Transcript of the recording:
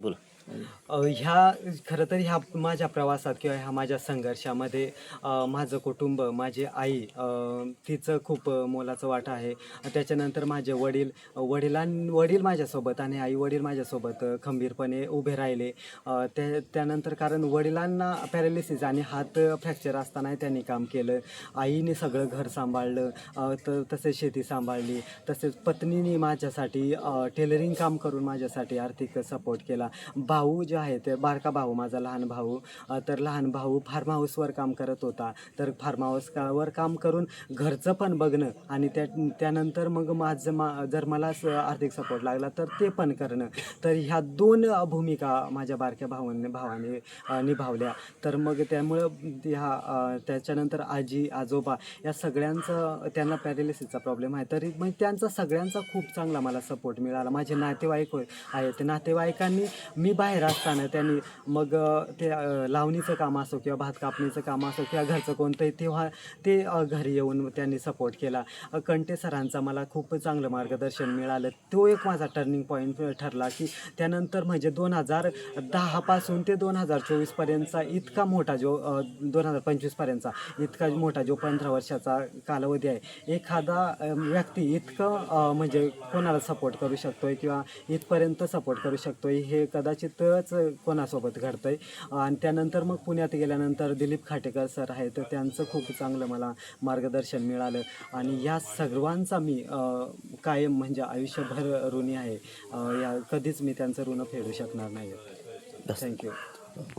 Bunu. ह्या खरं तर ह्या माझ्या प्रवासात किंवा ह्या माझ्या संघर्षामध्ये माझं कुटुंब माझी आई तिचं खूप मोलाचं वाटा आहे. त्याच्यानंतर माझे वडील वडिलां वडील माझ्यासोबत आणि आई वडील माझ्यासोबत खंबीरपणे उभे राहिले. त्या त्यानंतर कारण वडिलांना पॅरालिसिस आणि हात फ्रॅक्चर असतानाही त्यांनी काम केलं. आईने सगळं घर सांभाळलं तर त तसेच शेती सांभाळली तसेच पत्नीने माझ्यासाठी टेलरिंग काम करून माझ्यासाठी आर्थिक सपोर्ट केला. बा भाऊ जे आहे ते बारका भाऊ माझा लहान भाऊ तर लहान भाऊ फार्म हाऊसवर काम करत होता. तर फार्म हाऊसवर काम करून घरचं पण बघणं आणि त्या त्यानंतर मग माझं मा जर मला आर्थिक सपोर्ट लागला तर ते पण करणं. तर ह्या दोन भूमिका माझ्या बारक्या भाऊंनी भावाने निभावल्या. तर मग त्यामुळं ह्या त्याच्यानंतर आजी आजोबा या सगळ्यांचं त्यांना पॅरेलिसिसचा प्रॉब्लेम आहे. तरी मग त्यांचा सगळ्यांचा खूप चांगला मला सपोर्ट मिळाला. माझे नातेवाईक होय आहेत. ते नातेवाईकांनी मी बाहेर असताना त्यांनी मग ते लावणीचं काम असो किंवा भात कापणीचं काम असो किंवा घरचं कोणतंही तेव्हा ते घरी येऊन त्यांनी सपोर्ट केला. कंटे सरांचा मला खूप चांगलं मार्गदर्शन मिळालं. तो एक माझा टर्निंग पॉईंट ठरला की त्यानंतर म्हणजे दोन हजार दहापासून ते दोन हजार चोवीसपर्यंतचा इतका मोठा जो दोन हजार पंचवीसपर्यंतचा इतका मोठा जो पंधरा वर्षाचा कालावधी आहे एखादा व्यक्ती इतकं म्हणजे कोणाला सपोर्ट करू शकतोय किंवा इथपर्यंत सपोर्ट करू शकतोय हे कदाचित कदाचितच कोणासोबत घडतंय. आणि त्यानंतर मग पुण्यात गेल्यानंतर दिलीप खाटेकर सर आहेत तर त्यांचं खूप चांगलं मला मार्गदर्शन मिळालं. आणि या सर्वांचा मी कायम म्हणजे आयुष्यभर ऋणी आहे. या कधीच मी त्यांचं ऋण फेडू शकणार नाही थँक्यू